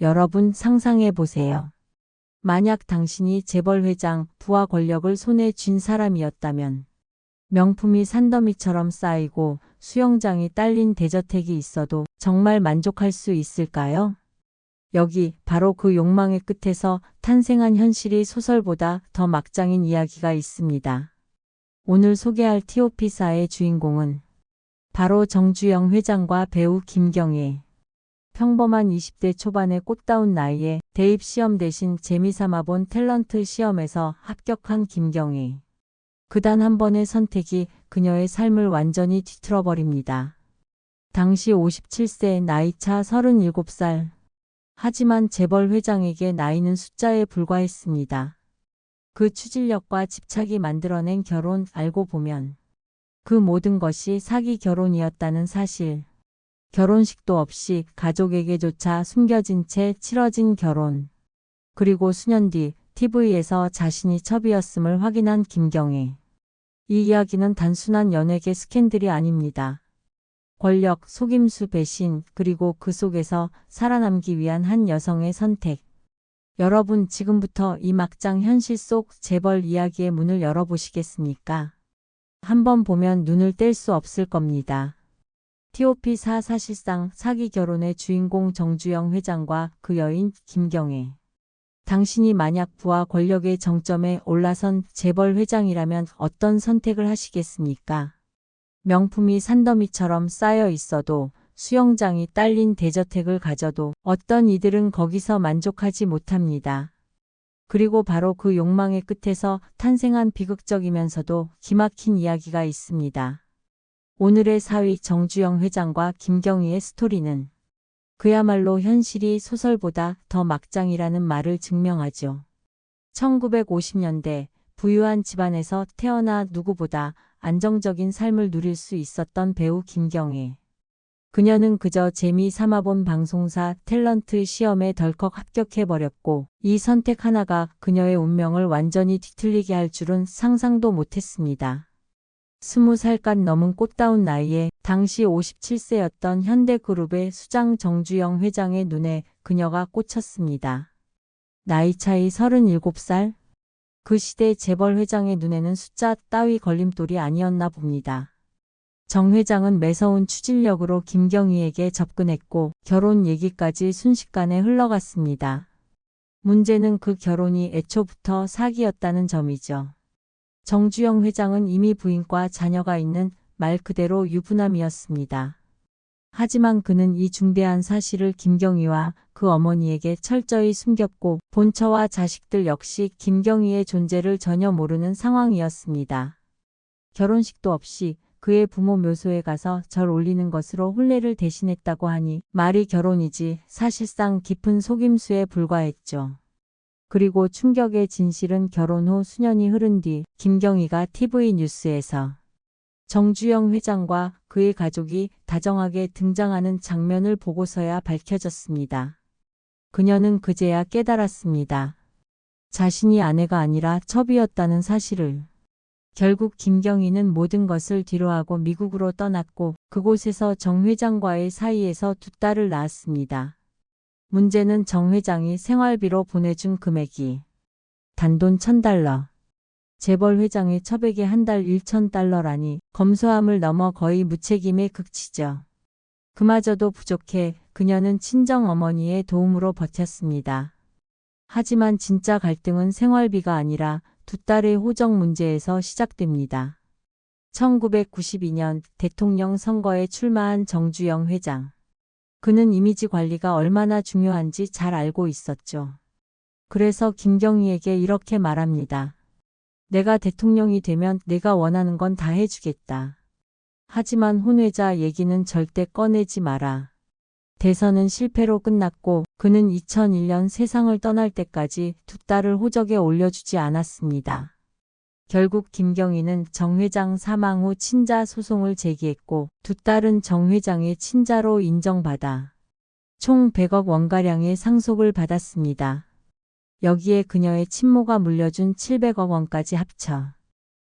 여러분 상상해 보세요. 만약 당신이 재벌 회장, 부와 권력을 손에 쥔 사람이었다면 명품이 산더미처럼 쌓이고 수영장이 딸린 대저택이 있어도 정말 만족할 수 있을까요? 여기 바로 그 욕망의 끝에서 탄생한 현실이 소설보다 더 막장인 이야기가 있습니다. 오늘 소개할 티오피사의 주인공은 바로 정주영 회장과 배우 김경애. 평범한 20대 초반의 꽃다운 나이에 대입 시험 대신 재미삼아 본 탤런트 시험에서 합격한 김경애. 그단 한 번의 선택이 그녀의 삶을 완전히 뒤틀어 버립니다. 당시 57세 나이차 37살. 하지만 재벌 회장에게 나이는 숫자에 불과했습니다. 그 추진력과 집착이 만들어낸 결혼 알고 보면 그 모든 것이 사기 결혼이었다는 사실. 결혼식도 없이 가족에게조차 숨겨진 채 치러진 결혼. 그리고 수년 뒤 TV에서 자신이 첩이었음을 확인한 김경애. 이 이야기는 단순한 연예계 스캔들이 아닙니다. 권력, 속임수, 배신, 그리고 그 속에서 살아남기 위한 한 여성의 선택. 여러분 지금부터 이 막장 현실 속 재벌 이야기의 문을 열어보시겠습니까? 한번 보면 눈을 뗄 수 없을 겁니다. TOP4 사실상 사기 결혼의 주인공 정주영 회장과 그 여인 김경애. 당신이 만약 부와 권력의 정점에 올라선 재벌 회장이라면 어떤 선택을 하시겠습니까? 명품이 산더미처럼 쌓여 있어도 수영장이 딸린 대저택을 가져도 어떤 이들은 거기서 만족하지 못합니다. 그리고 바로 그 욕망의 끝에서 탄생한 비극적이면서도 기막힌 이야기가 있습니다. 오늘의 사위 정주영 회장과 김경희의 스토리는 그야말로 현실이 소설보다 더 막장이라는 말을 증명하죠. 1950년대 부유한 집안에서 태어나 누구보다 안정적인 삶을 누릴 수 있었던 배우 김경애. 그녀는 그저 재미 삼아 본 방송사 탤런트 시험에 덜컥 합격해버렸고 이 선택 하나가 그녀의 운명을 완전히 뒤틀리게 할 줄은 상상도 못했습니다. 스무 살간 넘은 꽃다운 나이에 당시 57세였던 현대그룹의 수장 정주영 회장의 눈에 그녀가 꽂혔습니다. 나이 차이 37살? 그 시대 재벌 회장의 눈에는 숫자 따위 걸림돌이 아니었나 봅니다. 정 회장은 매서운 추진력으로 김경희에게 접근했고 결혼 얘기까지 순식간에 흘러갔습니다. 문제는 그 결혼이 애초부터 사기였다는 점이죠. 정주영 회장은 이미 부인과 자녀가 있는 말 그대로 유부남이었습니다. 하지만 그는 이 중대한 사실을 김경희와 그 어머니에게 철저히 숨겼고 본처와 자식들 역시 김경희의 존재를 전혀 모르는 상황이었습니다. 결혼식도 없이 그의 부모 묘소에 가서 절 올리는 것으로 혼례를 대신했다고 하니 말이 결혼이지 사실상 깊은 속임수에 불과했죠. 그리고 충격의 진실은 결혼 후 수년이 흐른 뒤 김경희가 TV 뉴스에서 정주영 회장과 그의 가족이 다정하게 등장하는 장면을 보고서야 밝혀졌습니다. 그녀는 그제야 깨달았습니다. 자신이 아내가 아니라 첩이었다는 사실을. 결국 김경희는 모든 것을 뒤로하고 미국으로 떠났고 그곳에서 정 회장과의 사이에서 두 딸을 낳았습니다. 문제는 정 회장이 생활비로 보내준 금액이 단돈 1000달러. 재벌 회장의 첩에게 한 달 1,000달러라니 검소함을 넘어 거의 무책임의 극치죠. 그마저도 부족해 그녀는 친정 어머니의 도움으로 버텼습니다. 하지만 진짜 갈등은 생활비가 아니라 두 딸의 호적 문제에서 시작됩니다. 1992년 대통령 선거에 출마한 정주영 회장. 그는 이미지 관리가 얼마나 중요한지 잘 알고 있었죠. 그래서 김경희에게 이렇게 말합니다. 내가 대통령이 되면 내가 원하는 건 다 해주겠다. 하지만 혼외자 얘기는 절대 꺼내지 마라. 대선은 실패로 끝났고 그는 2001년 세상을 떠날 때까지 두 딸을 호적에 올려주지 않았습니다. 결국 김경희는 정 회장 사망 후 친자 소송을 제기했고 두 딸은 정 회장의 친자로 인정받아 총 100억 원가량의 상속을 받았습니다. 여기에 그녀의 친모가 물려준 700억 원까지 합쳐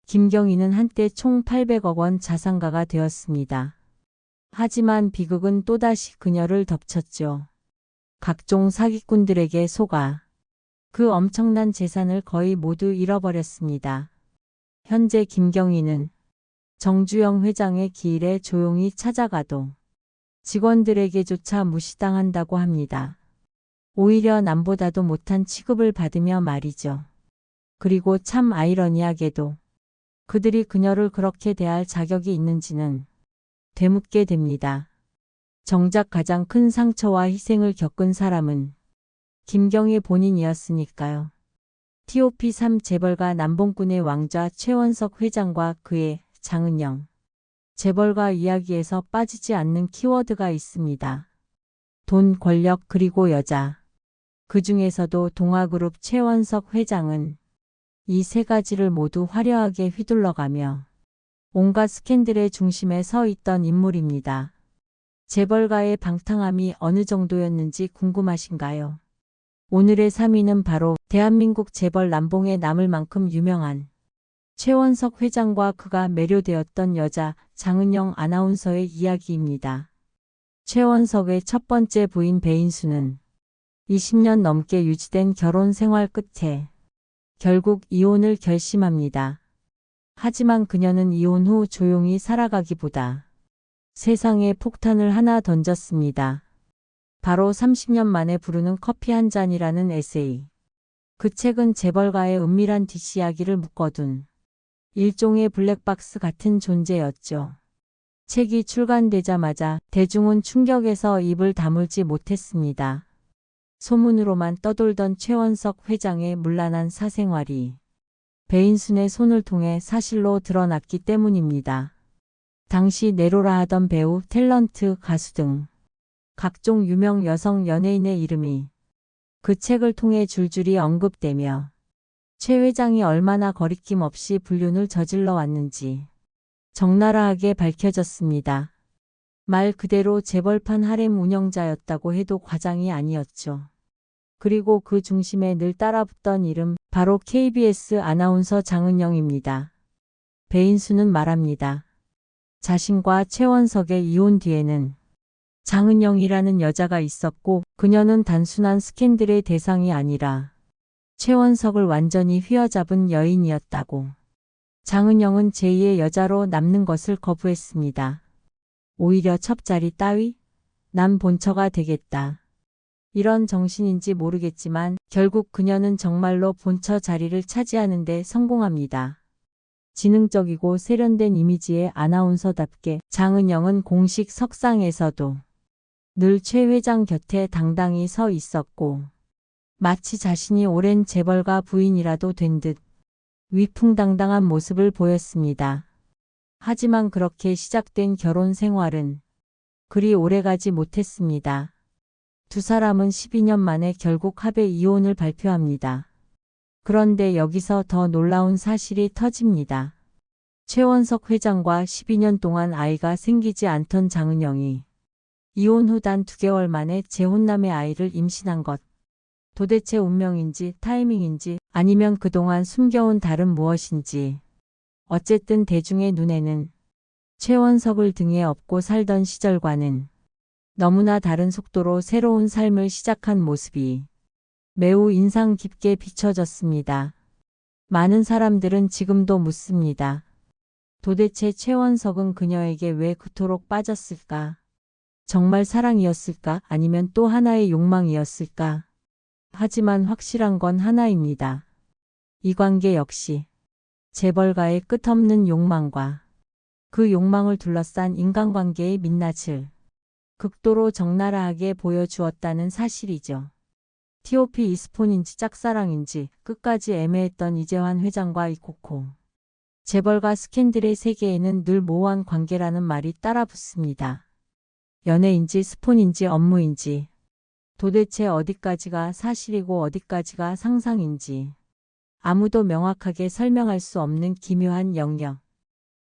김경희는 한때 총 800억 원 자산가가 되었습니다. 하지만 비극은 또다시 그녀를 덮쳤죠. 각종 사기꾼들에게 속아 그 엄청난 재산을 거의 모두 잃어버렸습니다. 현재 김경희는 정주영 회장의 기일에 조용히 찾아가도 직원들에게조차 무시당한다고 합니다. 오히려 남보다도 못한 취급을 받으며 말이죠. 그리고 참 아이러니하게도 그들이 그녀를 그렇게 대할 자격이 있는지는 되묻게 됩니다. 정작 가장 큰 상처와 희생을 겪은 사람은 김경희 본인이었으니까요. TOP3 재벌가 남봉꾼의 왕좌 최원석 회장과 그의 장은영 재벌가 이야기에서 빠지지 않는 키워드가 있습니다. 돈, 권력, 그리고 여자. 그 중에서도 동아그룹 최원석 회장은 이 세 가지를 모두 화려하게 휘둘러가며 온갖 스캔들의 중심에 서 있던 인물입니다. 재벌가의 방탕함이 어느 정도였는지 궁금하신가요? 오늘의 3위는 바로 대한민국 재벌 남봉에 남을 만큼 유명한 최원석 회장과 그가 매료되었던 여자 장은영 아나운서의 이야기입니다. 최원석의 첫 번째 부인 배인수는 20년 넘게 유지된 결혼 생활 끝에 결국 이혼을 결심합니다. 하지만 그녀는 이혼 후 조용히 살아가기보다 세상에 폭탄을 하나 던졌습니다. 바로 30년 만에 부르는 커피 한 잔이라는 에세이. 그 책은 재벌가의 은밀한 뒷이야기를 묶어둔 일종의 블랙박스 같은 존재였죠. 책이 출간되자마자 대중은 충격에서 입을 다물지 못했습니다. 소문으로만 떠돌던 최원석 회장의 문란한 사생활이 배인순의 손을 통해 사실로 드러났기 때문입니다. 당시 네로라 하던 배우, 탤런트, 가수 등 각종 유명 여성 연예인의 이름이 그 책을 통해 줄줄이 언급되며 최 회장이 얼마나 거리낌 없이 불륜을 저질러 왔는지 적나라하게 밝혀졌습니다. 말 그대로 재벌판 하렘 운영자였다고 해도 과장이 아니었죠. 그리고 그 중심에 늘 따라붙던 이름 바로 KBS 아나운서 장은영입니다. 배인수는 말합니다. 자신과 최원석의 이혼 뒤에는 장은영이라는 여자가 있었고 그녀는 단순한 스캔들의 대상이 아니라 최원석을 완전히 휘어잡은 여인이었다고. 장은영은 제2의 여자로 남는 것을 거부했습니다. 오히려 첩자리 따위? 난 본처가 되겠다. 이런 정신인지 모르겠지만 결국 그녀는 정말로 본처 자리를 차지하는 데 성공합니다. 지능적이고 세련된 이미지의 아나운서답게 장은영은 공식 석상에서도 늘 최 회장 곁에 당당히 서 있었고 마치 자신이 오랜 재벌가 부인이라도 된 듯 위풍당당한 모습을 보였습니다. 하지만 그렇게 시작된 결혼 생활은 그리 오래가지 못했습니다. 두 사람은 12년 만에 결국 합의 이혼을 발표합니다. 그런데 여기서 더 놀라운 사실이 터집니다. 최원석 회장과 12년 동안 아이가 생기지 않던 장은영이 이혼 후 단 2개월 만에 재혼남의 아이를 임신한 것. 도대체 운명인지 타이밍인지 아니면 그동안 숨겨온 다른 무엇인지. 어쨌든 대중의 눈에는 최원석을 등에 업고 살던 시절과는 너무나 다른 속도로 새로운 삶을 시작한 모습이 매우 인상 깊게 비춰졌습니다. 많은 사람들은 지금도 묻습니다. 도대체 최원석은 그녀에게 왜 그토록 빠졌을까? 정말 사랑이었을까? 아니면 또 하나의 욕망이었을까? 하지만 확실한 건 하나입니다. 이 관계 역시 재벌가의 끝없는 욕망과 그 욕망을 둘러싼 인간관계의 민낯을 극도로 적나라하게 보여주었다는 사실이죠. TOP 이스폰인지 짝사랑인지 끝까지 애매했던 이재환 회장과 이코코. 재벌과 스캔들의 세계에는 늘 모호한 관계라는 말이 따라 붙습니다. 연애인지 스폰인지 업무인지 도대체 어디까지가 사실이고 어디까지가 상상인지 아무도 명확하게 설명할 수 없는 기묘한 영역.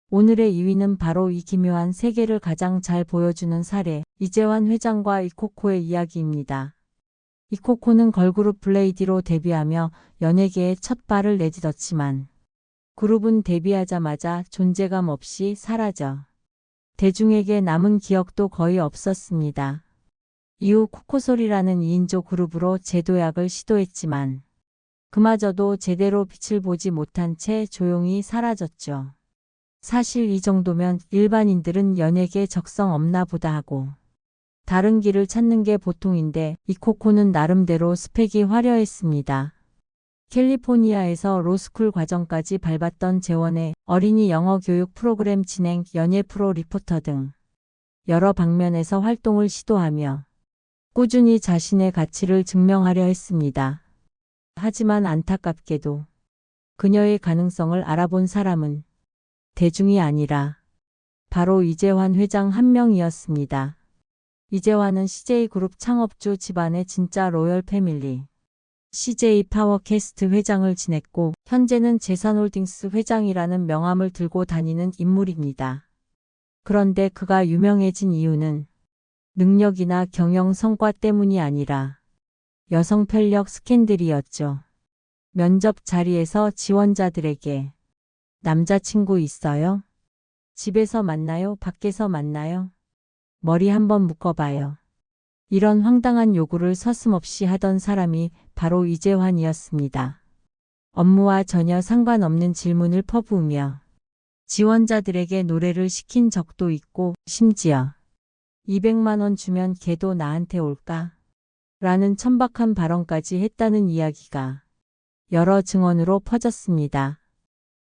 오늘의 2위는 바로 이 기묘한 세계를 가장 잘 보여주는 사례, 이재환 회장과 이코코의 이야기입니다. 이코코는 걸그룹 블레이디로 데뷔하며 연예계에 첫 발을 내딛었지만 그룹은 데뷔하자마자 존재감 없이 사라져 대중에게 남은 기억도 거의 없었습니다. 이후 코코솔이라는 2인조 그룹으로 재도약을 시도했지만 그마저도 제대로 빛을 보지 못한 채 조용히 사라졌죠. 사실 이 정도면 일반인들은 연예계 적성 없나 보다 하고 다른 길을 찾는 게 보통인데 이코코는 나름대로 스펙이 화려했습니다. 캘리포니아에서 로스쿨 과정까지 밟았던 재원의 어린이 영어 교육 프로그램 진행, 연예 프로 리포터 등 여러 방면에서 활동을 시도하며 꾸준히 자신의 가치를 증명하려 했습니다. 하지만 안타깝게도 그녀의 가능성을 알아본 사람은 대중이 아니라 바로 이재환 회장 한 명이었습니다. 이재환은 CJ그룹 창업주 집안의 진짜 로열 패밀리. CJ 파워캐스트 회장을 지냈고 현재는 재산홀딩스 회장이라는 명함을 들고 다니는 인물입니다. 그런데 그가 유명해진 이유는 능력이나 경영 성과 때문이 아니라 여성 편력 스캔들이었죠. 면접 자리에서 지원자들에게 남자친구 있어요? 집에서 만나요? 밖에서 만나요? 머리 한번 묶어봐요. 이런 황당한 요구를 서슴없이 하던 사람이 바로 이재환이었습니다. 업무와 전혀 상관없는 질문을 퍼부으며 지원자들에게 노래를 시킨 적도 있고 심지어 200만 원 주면 걔도 나한테 올까? 라는 천박한 발언까지 했다는 이야기가 여러 증언으로 퍼졌습니다.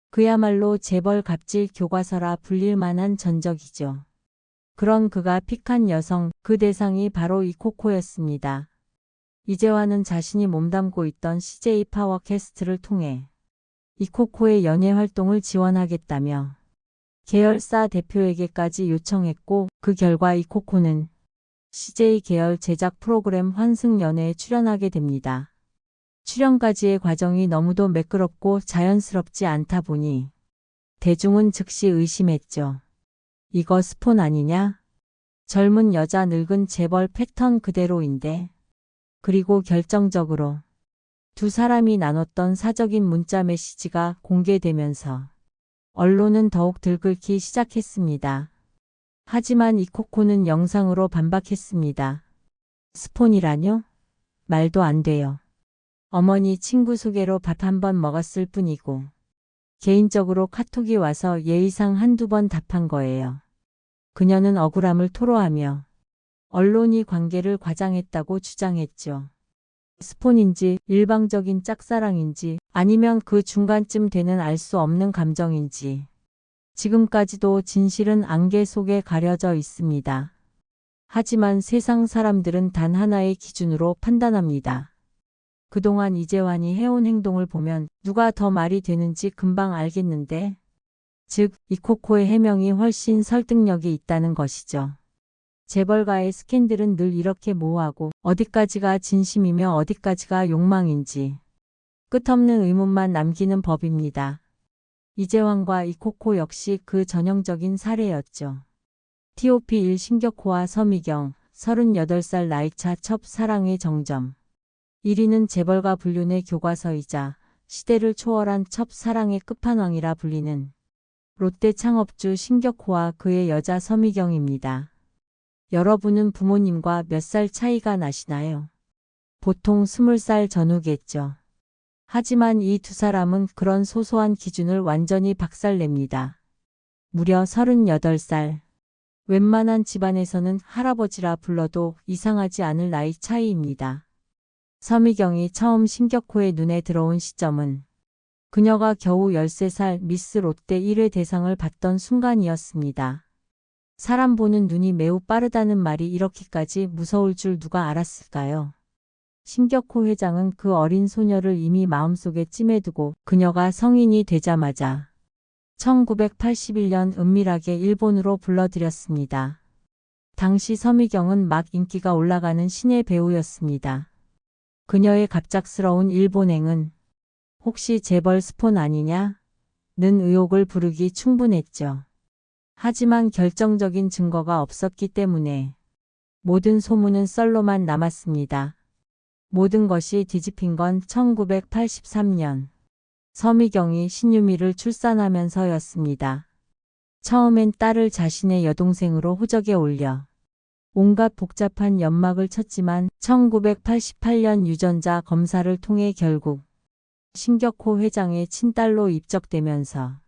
그야말로 재벌 갑질 교과서라 불릴 만한 전적이죠. 그런 그가 픽한 여성, 그 대상이 바로 이코코였습니다. 이재환은 자신이 몸담고 있던 CJ 파워캐스트를 통해 이코코의 연예 활동을 지원하겠다며 계열사 대표에게까지 요청했고 그 결과 이코코는 CJ 계열 제작 프로그램 환승연애에 출연하게 됩니다. 출연까지의 과정이 너무도 매끄럽고 자연스럽지 않다 보니 대중은 즉시 의심했죠. 이거 스폰 아니냐? 젊은 여자 늙은 재벌 패턴 그대로인데. 그리고 결정적으로 두 사람이 나눴던 사적인 문자 메시지가 공개되면서 언론은 더욱 들끓기 시작했습니다. 하지만 이코코는 영상으로 반박했습니다. 스폰이라뇨? 말도 안 돼요. 어머니 친구 소개로 밥 한 번 먹었을 뿐이고 개인적으로 카톡이 와서 예의상 한두 번 답한 거예요. 그녀는 억울함을 토로하며 언론이 관계를 과장했다고 주장했죠. 스폰인지 일방적인 짝사랑인지 아니면 그 중간쯤 되는 알 수 없는 감정인지 지금까지도 진실은 안개 속에 가려져 있습니다. 하지만 세상 사람들은 단 하나의 기준으로 판단합니다. 그동안 이재환이 해온 행동을 보면 누가 더 말이 되는지 금방 알겠는데 즉 이코코의 해명이 훨씬 설득력이 있다는 것이죠. 재벌가의 스캔들은 늘 이렇게 모호하고 어디까지가 진심이며 어디까지가 욕망인지 끝없는 의문만 남기는 법입니다. 이재환과 이코코 역시 그 전형적인 사례였죠. TOP1 신격호와 서미경 38살 나이차 첩 사랑의 정점 1위는 재벌가 불륜의 교과서이자 시대를 초월한 첩 사랑의 끝판왕이라 불리는 롯데 창업주 신격호와 그의 여자 서미경입니다. 여러분은 부모님과 몇 살 차이가 나시나요? 보통 20살 전후겠죠. 하지만 이 두 사람은 그런 소소한 기준을 완전히 박살냅니다. 무려 38살. 웬만한 집안에서는 할아버지라 불러도 이상하지 않을 나이 차이입니다. 서미경이 처음 신격호의 눈에 들어온 시점은 그녀가 겨우 13살 미스 롯데 1회 대상을 받던 순간이었습니다. 사람 보는 눈이 매우 빠르다는 말이 이렇게까지 무서울 줄 누가 알았을까요? 신격호 회장은 그 어린 소녀를 이미 마음속에 찜해두고 그녀가 성인이 되자마자 1981년 은밀하게 일본으로 불러들였습니다. 당시 서미경은 막 인기가 올라가는 신예 배우였습니다. 그녀의 갑작스러운 일본행은 혹시 재벌 스폰 아니냐? 는 의혹을 부르기 충분했죠. 하지만 결정적인 증거가 없었기 때문에 모든 소문은 썰로만 남았습니다. 모든 것이 뒤집힌 건 1983년 서미경이 신유미를 출산하면서였습니다. 처음엔 딸을 자신의 여동생으로 호적에 올려 온갖 복잡한 연막을 쳤지만 1988년 유전자 검사를 통해 결국 신격호 회장의 친딸로 입적되면서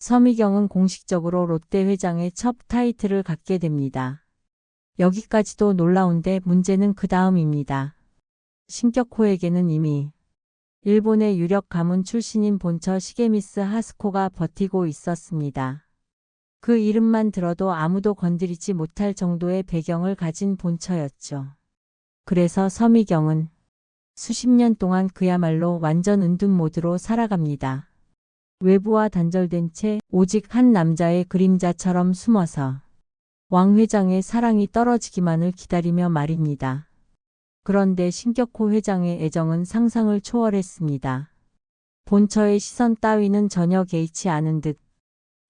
서미경은 공식적으로 롯데 회장의 첫 타이틀을 갖게 됩니다. 여기까지도 놀라운데 문제는 그 다음입니다. 신격호에게는 이미 일본의 유력 가문 출신인 본처 시게미스 하스코가 버티고 있었습니다. 그 이름만 들어도 아무도 건드리지 못할 정도의 배경을 가진 본처였죠. 그래서 서미경은 수십 년 동안 그야말로 완전 은둔 모드로 살아갑니다. 외부와 단절된 채 오직 한 남자의 그림자처럼 숨어서 왕 회장의 사랑이 떨어지기만을 기다리며 말입니다. 그런데 신격호 회장의 애정은 상상을 초월했습니다. 본처의 시선 따위는 전혀 개의치 않은 듯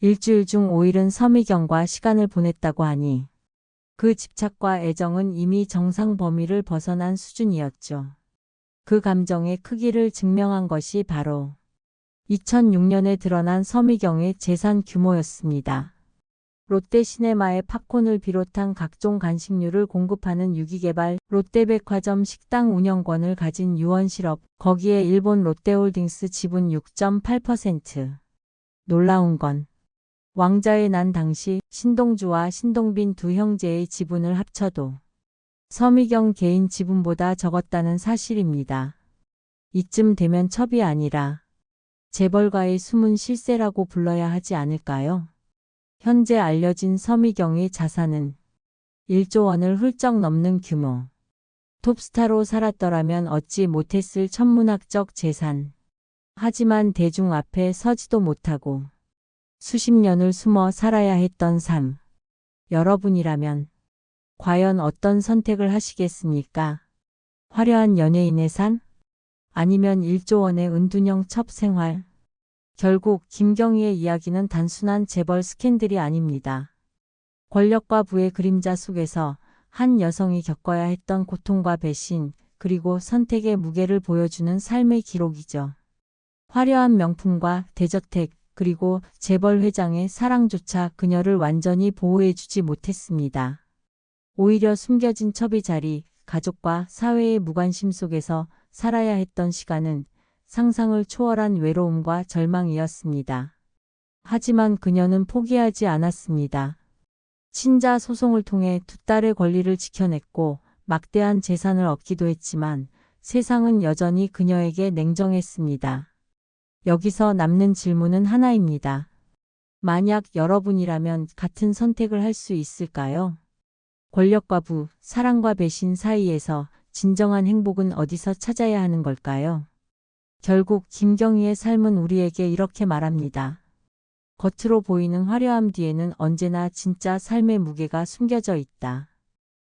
일주일 중 5일은 서미경과 시간을 보냈다고 하니 그 집착과 애정은 이미 정상 범위를 벗어난 수준이었죠. 그 감정의 크기를 증명한 것이 바로 2006년에 드러난 서미경의 재산 규모였습니다. 롯데시네마의 팝콘을 비롯한 각종 간식류를 공급하는 유기개발 롯데백화점 식당 운영권을 가진 유원실업, 거기에 일본 롯데홀딩스 지분 6.8%. 놀라운 건 왕자의 난 당시 신동주와 신동빈 두 형제의 지분을 합쳐도 서미경 개인 지분보다 적었다는 사실입니다. 이쯤 되면 첩이 아니라 재벌가의 숨은 실세라고 불러야 하지 않을까요? 현재 알려진 서미경의 자산은 1조 원을 훌쩍 넘는 규모. 톱스타로 살았더라면 얻지 못했을 천문학적 재산. 하지만 대중 앞에 서지도 못하고 수십 년을 숨어 살아야 했던 삶. 여러분이라면 과연 어떤 선택을 하시겠습니까? 화려한 연예인의 산? 아니면 1조 원의 은둔형 첩 생활? 결국 김경희의 이야기는 단순한 재벌 스캔들이 아닙니다. 권력과 부의 그림자 속에서 한 여성이 겪어야 했던 고통과 배신, 그리고 선택의 무게를 보여주는 삶의 기록이죠. 화려한 명품과 대저택, 그리고 재벌 회장의 사랑조차 그녀를 완전히 보호해주지 못했습니다. 오히려 숨겨진 첩의 자리, 가족과 사회의 무관심 속에서 살아야 했던 시간은 상상을 초월한 외로움과 절망이었습니다. 하지만 그녀는 포기하지 않았습니다. 친자 소송을 통해 두 딸의 권리를 지켜냈고 막대한 재산을 얻기도 했지만 세상은 여전히 그녀에게 냉정했습니다. 여기서 남는 질문은 하나입니다. 만약 여러분이라면 같은 선택을 할 수 있을까요? 권력과 부, 사랑과 배신 사이에서 진정한 행복은 어디서 찾아야 하는 걸까요? 결국 김경희의 삶은 우리에게 이렇게 말합니다. 겉으로 보이는 화려함 뒤에는 언제나 진짜 삶의 무게가 숨겨져 있다.